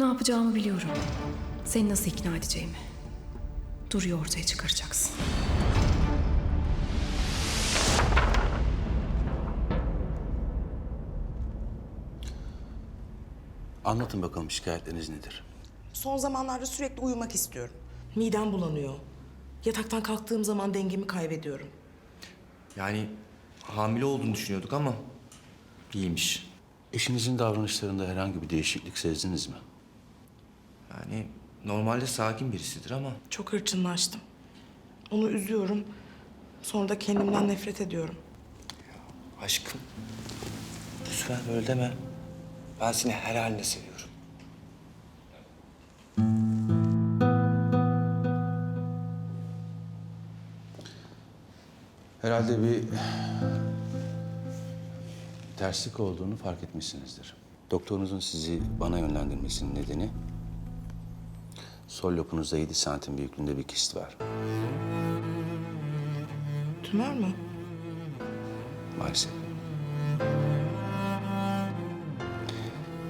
Ne yapacağımı biliyorum. Seni nasıl ikna edeceğimi. Duru'yu ortaya çıkaracaksın. Anlatın bakalım şikayetleriniz nedir? Son zamanlarda sürekli uyumak istiyorum. Midem bulanıyor. Yataktan kalktığım zaman dengemi kaybediyorum. Yani hamile olduğunu düşünüyorduk ama iyiymiş. Eşinizin davranışlarında herhangi bir değişiklik sezdiniz mi? Yani normalde sakin birisidir ama Çok hırçınlaştım. Onu üzüyorum. Sonra da kendimden nefret ediyorum. aşkım lütfen böyle deme. Ben seni her haline seviyorum. Herhalde bir terslik olduğunu fark etmişsinizdir. Doktorunuzun sizi bana yönlendirmesinin nedeni sol lopunuzda 7 santim büyüklüğünde bir kist var. Tümör mü? Maalesef.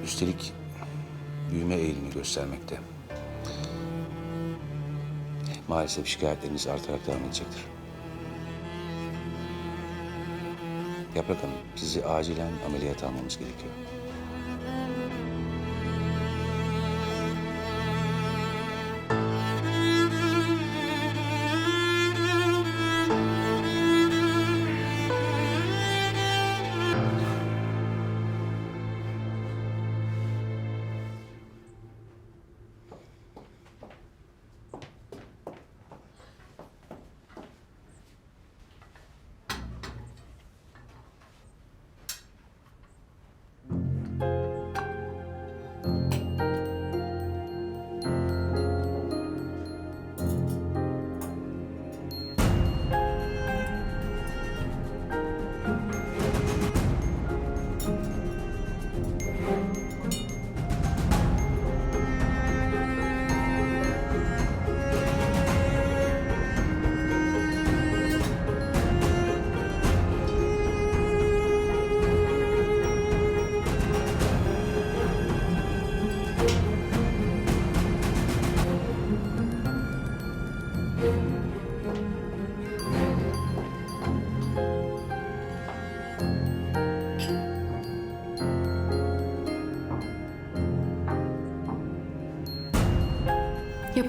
Üstelik büyüme eğilimi göstermekte. Maalesef şikayetleriniz artarak devam edecektir. Yaprak Hanım, sizi acilen ameliyata almamız gerekiyor.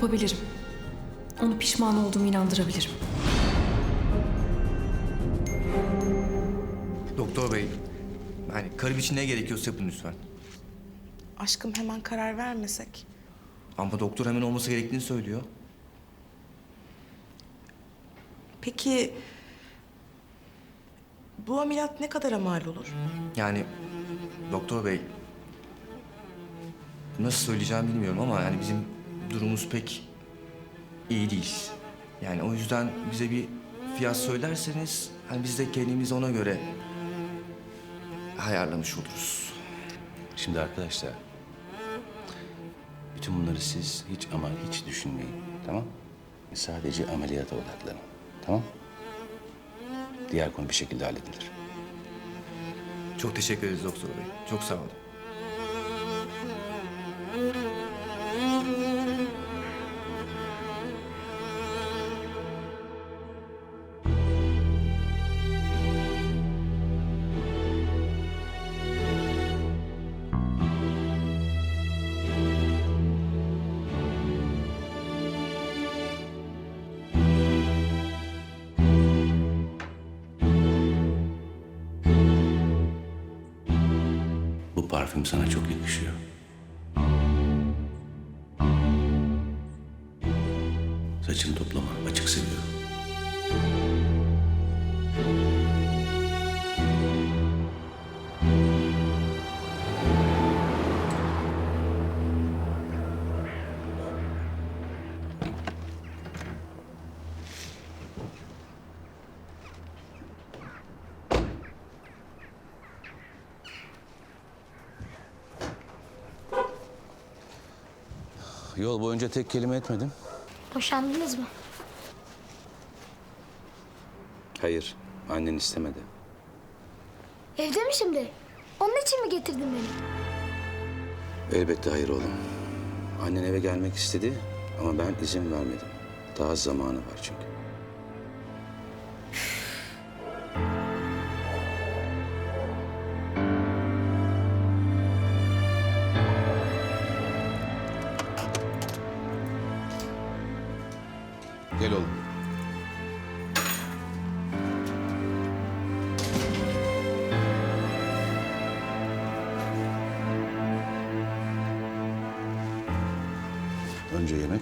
Yapabilirim. Onu pişman olduğumu inandırabilirim. Doktor bey, yani karım için ne gerekiyorsa yapın lütfen. Aşkım hemen karar vermesek. Ama doktor hemen olması gerektiğini söylüyor. Peki bu ameliyat ne kadara mal olur? Yani doktor bey, nasıl söyleyeceğimi bilmiyorum ama yani bizim durumumuz pek iyi değil. Yani o yüzden bize bir fiyat söylerseniz hani biz de kendimizi ona göre ayarlamış oluruz. Şimdi arkadaşlar, bütün bunları siz hiç ama hiç düşünmeyin, tamam? Sadece ameliyata odaklanın, tamam? Diğer konu bir şekilde halledilir. Çok teşekkür ederiz doktor bey. Çok sağ olun. Parfüm sana çok yakışıyor. Saçını toplama, açık seviyorum. Yol boyunca tek kelime etmedim. Boşandınız mı? Hayır, annen istemedi. Evde mi şimdi? Onun için mi getirdin beni? Elbette hayır oğlum. Annen eve gelmek istedi ama ben izin vermedim. Daha zamanı var çünkü.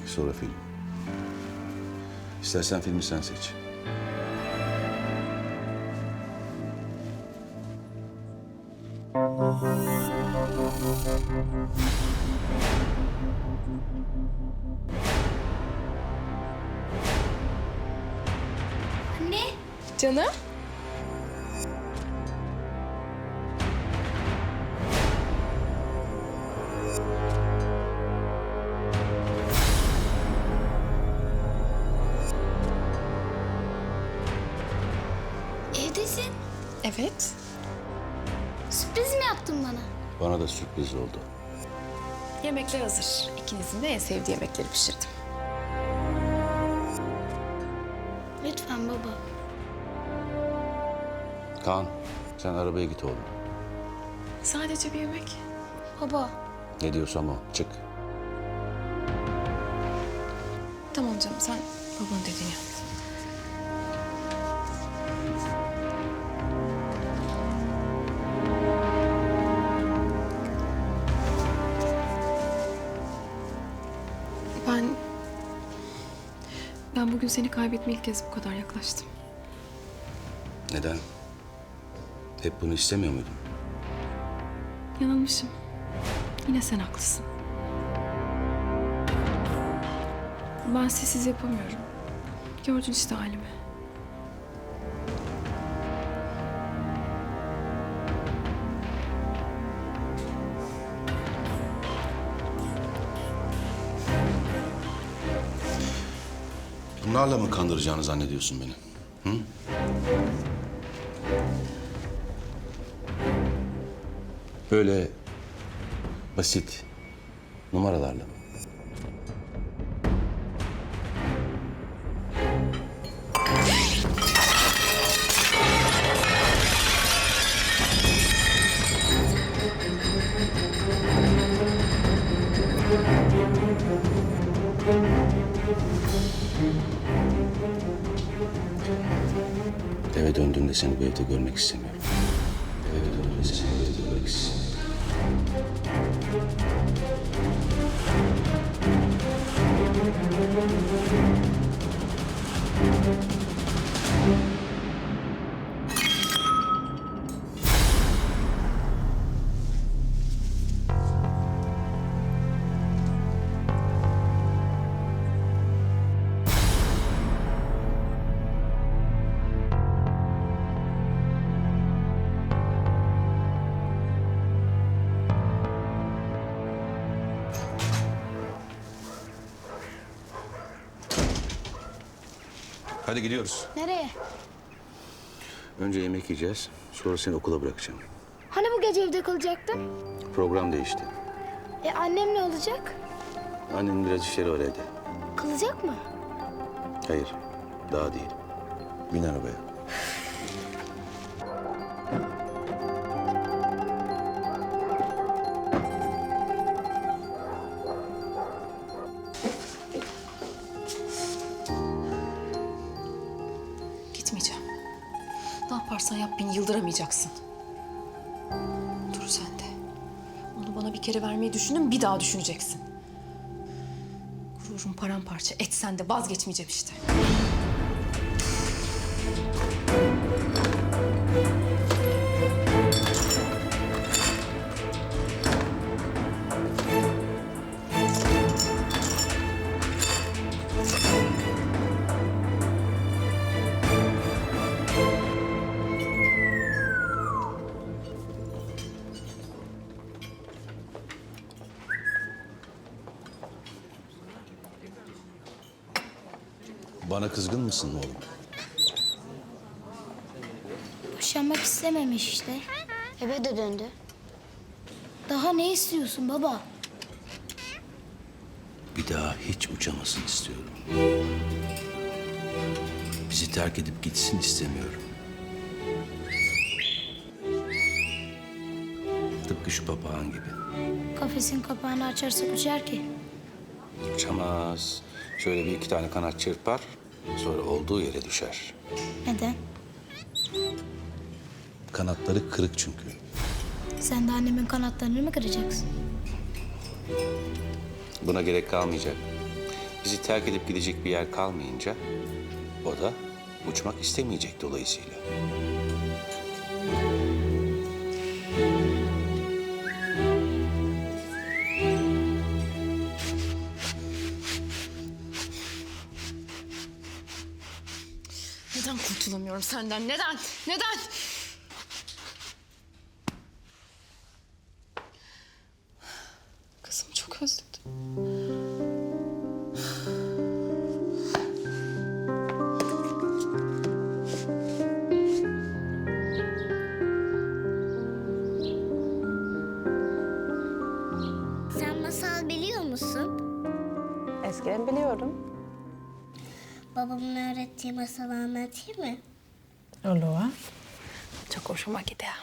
Sonra film. İstersen filmi sen seç. Anne. Canım? Sürpriz oldu. Yemekler hazır. İkinizin de en sevdiği yemekleri pişirdim. Lütfen baba. Kaan, sen arabaya git oğlum. Sadece bir yemek. Baba. Ne diyorsam o, çık. Tamam canım sen babanın dediğini yap. Bugün seni kaybetmeye ilk kez bu kadar yaklaştım. Neden? Hep bunu istemiyor muydun? Yanılmışım. Yine sen haklısın. Ben sessiz yapamıyorum. Gördün işte halimi. Bunlarla mı kandıracağını zannediyorsun beni? Hı? Böyle basit numaralarla mı? Eve döndüğümde seni bu evde görmek istemiyorum. Hadi gidiyoruz. Nereye? Önce yemek yiyeceğiz. Sonra seni okula bırakacağım. Hani bu gece evde kalacaktın? Program değişti. E annem ne olacak? Annenin biraz işleri var evde. Kalacak mı? Hayır, daha değil. Bin arabaya. Gitmeyeceğim. Ne yaparsan yap beni yıldıramayacaksın. Dur sen de. Onu bana bir kere vermeyi düşündün bir daha düşüneceksin. Gururum paramparça etsen de vazgeçmeyeceğim işte. Bana kızgın mısın oğlum? Boşanmak istememiş işte. Eve de döndü. Daha ne istiyorsun baba? bir daha hiç uçamasın istiyorum. Bizi terk edip gitsin istemiyorum. Tıpkı şu papağan gibi. Kafesin kapağını açarsak uçar ki. Uçamaz. Şöyle bir iki tane kanat çırpar, sonra olduğu yere düşer. Neden? Kanatları kırık çünkü. Sen de annemin kanatlarını mı kıracaksın? Buna gerek kalmayacak. Bizi terk edip gidecek bir yer kalmayınca o da uçmak istemeyecek dolayısıyla. Senden? Neden? Neden? Kızım çok özledim. Sen masal biliyor musun? Eskiden biliyordum. Babamın öğrettiği masalı anlatayım mı? Olur. Çok hoşuma gider.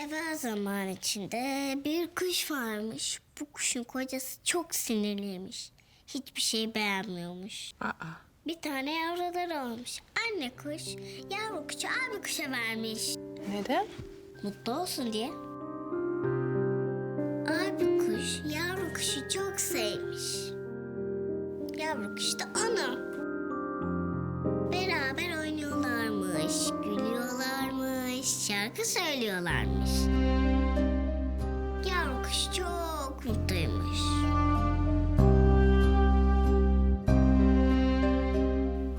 Evvel zaman içinde bir kuş varmış. Bu kuşun kocası çok sinirliymiş. Hiçbir şey beğenmiyormuş. Aa. Bir tane yavruları olmuş. Anne kuş yavru kuşu abi kuşa vermiş. Neden? Mutlu olsun diye. Abi kuş yavru kuşu çok sevmiş. Yavru kuş da onu. Şarkı söylüyorlarmış. Yavru kuş çok mutluymuş.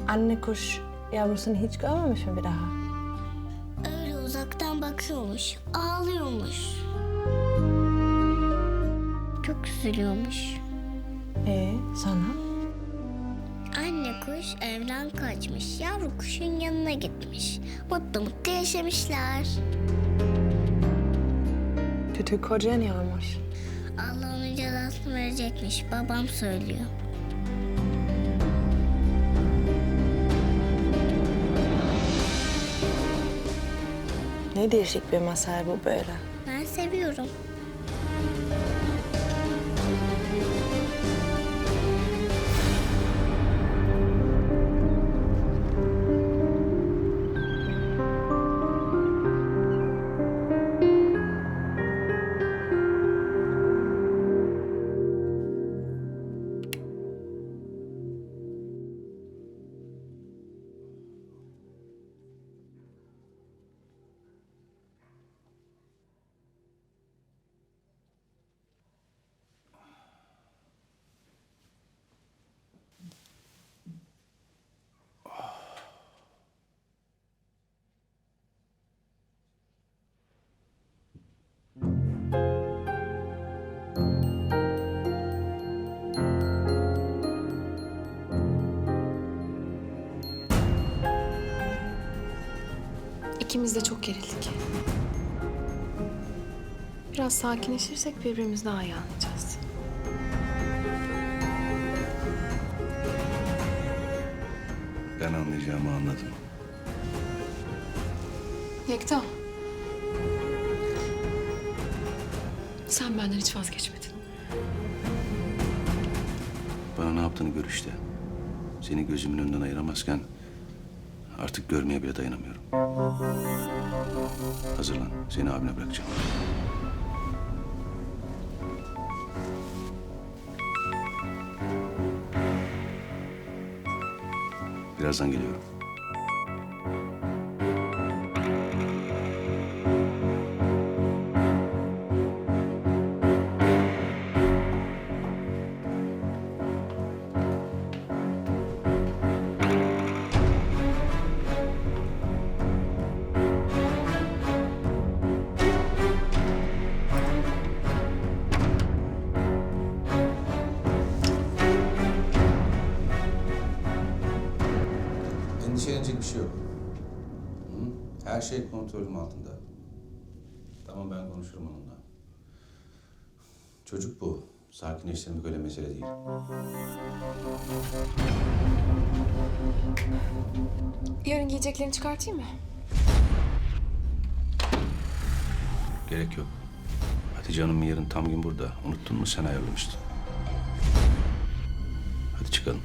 Anne kuş yavrusunu hiç görmemiş mi bir daha? Öyle uzaktan bakıyormuş, ağlıyormuş. Çok üzülüyormuş. Ee, sana? Anne kuş evden kaçmış. Yavru kuşun yanına gitmiş. Mutlu mutlu yaşamışlar. Kötü kocan yağmış. Allah onun cezasını verecekmiş. Babam söylüyor. Ne değişik bir masal bu böyle. Ben seviyorum. İkimiz de çok gerildik. Biraz sakinleşirsek birbirimizi daha iyi anlayacağız. Ben anlayacağımı anladım. Yekta. Sen benden hiç vazgeçmedin. Bana ne yaptığını gör işte. Seni gözümün önünden ayıramazken artık görmeye bile dayanamıyorum. Hazırlan. Seni abine bırakacağım. Birazdan geliyorum. Kontrolüm altında. Tamam ben konuşurum onunla. Çocuk bu. Sakinleştirmek öyle mesele değil. Yarın giyeceklerini çıkartayım mı? Gerek yok. Hatice Hanım yarın tam gün burada. Unuttun mu sen ayarlamıştın. Hadi çıkalım.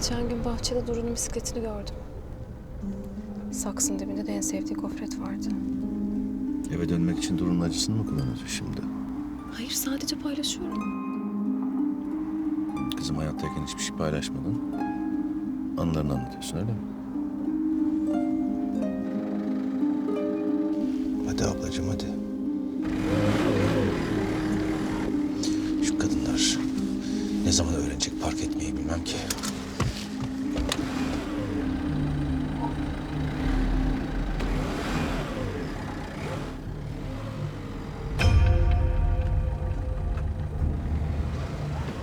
Geçen gün bahçede Duru'nun bisikletini gördüm. Saksın dibinde de en sevdiği gofret vardı. Eve dönmek için Duru'nun acısını mı kullanıyorsun şimdi? Hayır sadece paylaşıyorum. Kızım hayattayken hiçbir şey paylaşmadın. Anılarını anlatıyorsun öyle mi? Hadi ablacığım hadi. Şu kadınlar ne zaman öğrenecek park etmeyi bilmem ki.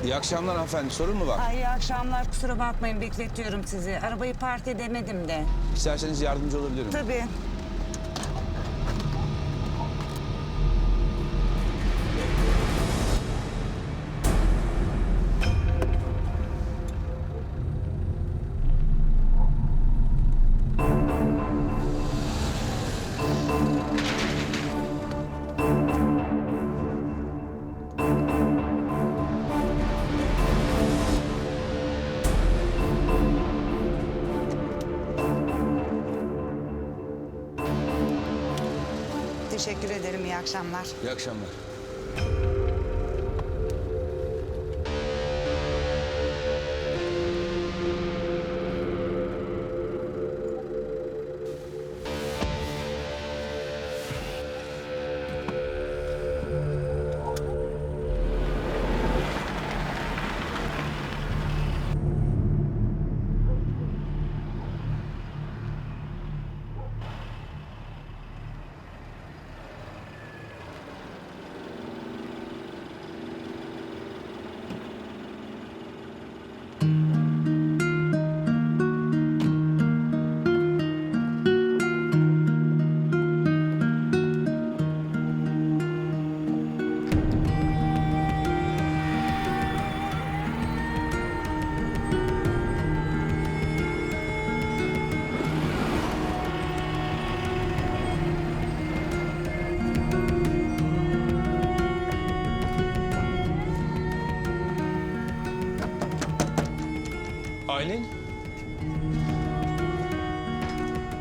İyi akşamlar hanımefendi. Sorun mu var? Ay, iyi akşamlar. Kusura bakmayın bekletiyorum sizi. Arabayı park edemedim de. İsterseniz yardımcı olabilirim. Tabii. Teşekkür ederim. İyi akşamlar. İyi akşamlar.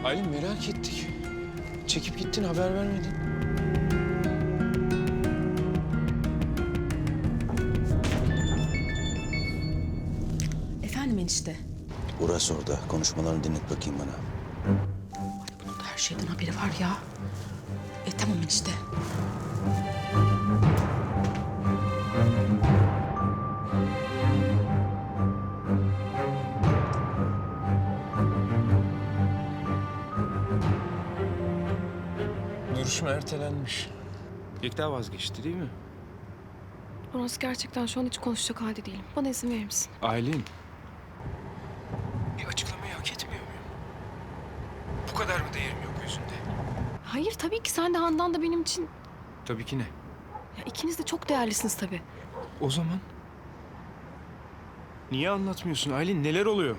Aylin merak ettik. Çekip gittin haber vermedin. Efendim enişte. Uğraş orada. Konuşmalarını dinlet bakayım bana. Bunun da her şeyden haberi var ya. E tamam enişte. Ertelenmiş. Yekta vazgeçti değil mi? Orası gerçekten şu an hiç konuşacak halde değilim. Bana izin verir misin? Aylin. Bir açıklamayı hak etmiyor muyum? Bu kadar mı değerim yok yüzünde? Hayır tabii ki sen de Handan da benim için... Tabii ki ne? Ya ikiniz de çok değerlisiniz tabii. O zaman? Niye anlatmıyorsun Aylin? Neler oluyor?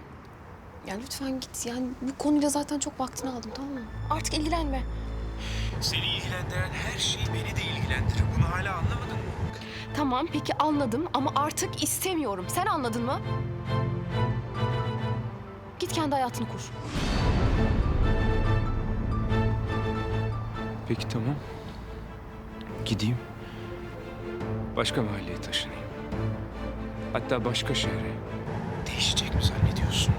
Ya lütfen git. Yani bu konuyla zaten çok vaktini aldım tamam mı? Artık ilgilenme. Seni ilgilendiren her şey beni de ilgilendirir. Bunu hala anlamadın mı? Tamam peki anladım ama artık istemiyorum. Sen anladın mı? Git kendi hayatını kur. Peki tamam. Gideyim. Başka mahalleye taşınayım. Hatta başka şehre. Değişecek mi zannediyorsun?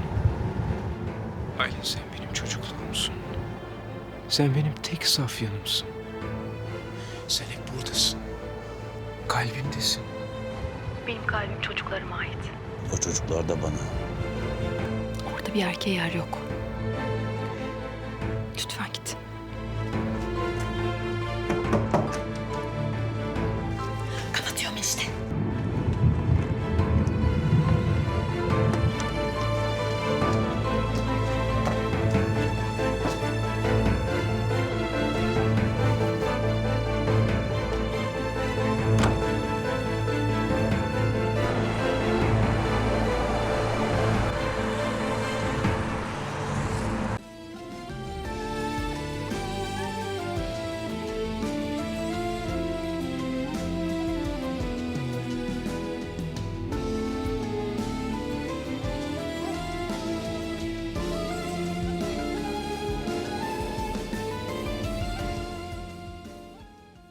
Aylin sen benim çocukluğumsun. Sen benim tek saf yanımsın. Sen hep buradasın. Kalbimdesin. Benim kalbim çocuklarıma ait. O çocuklar da bana. Orada bir erkeğe yer yok.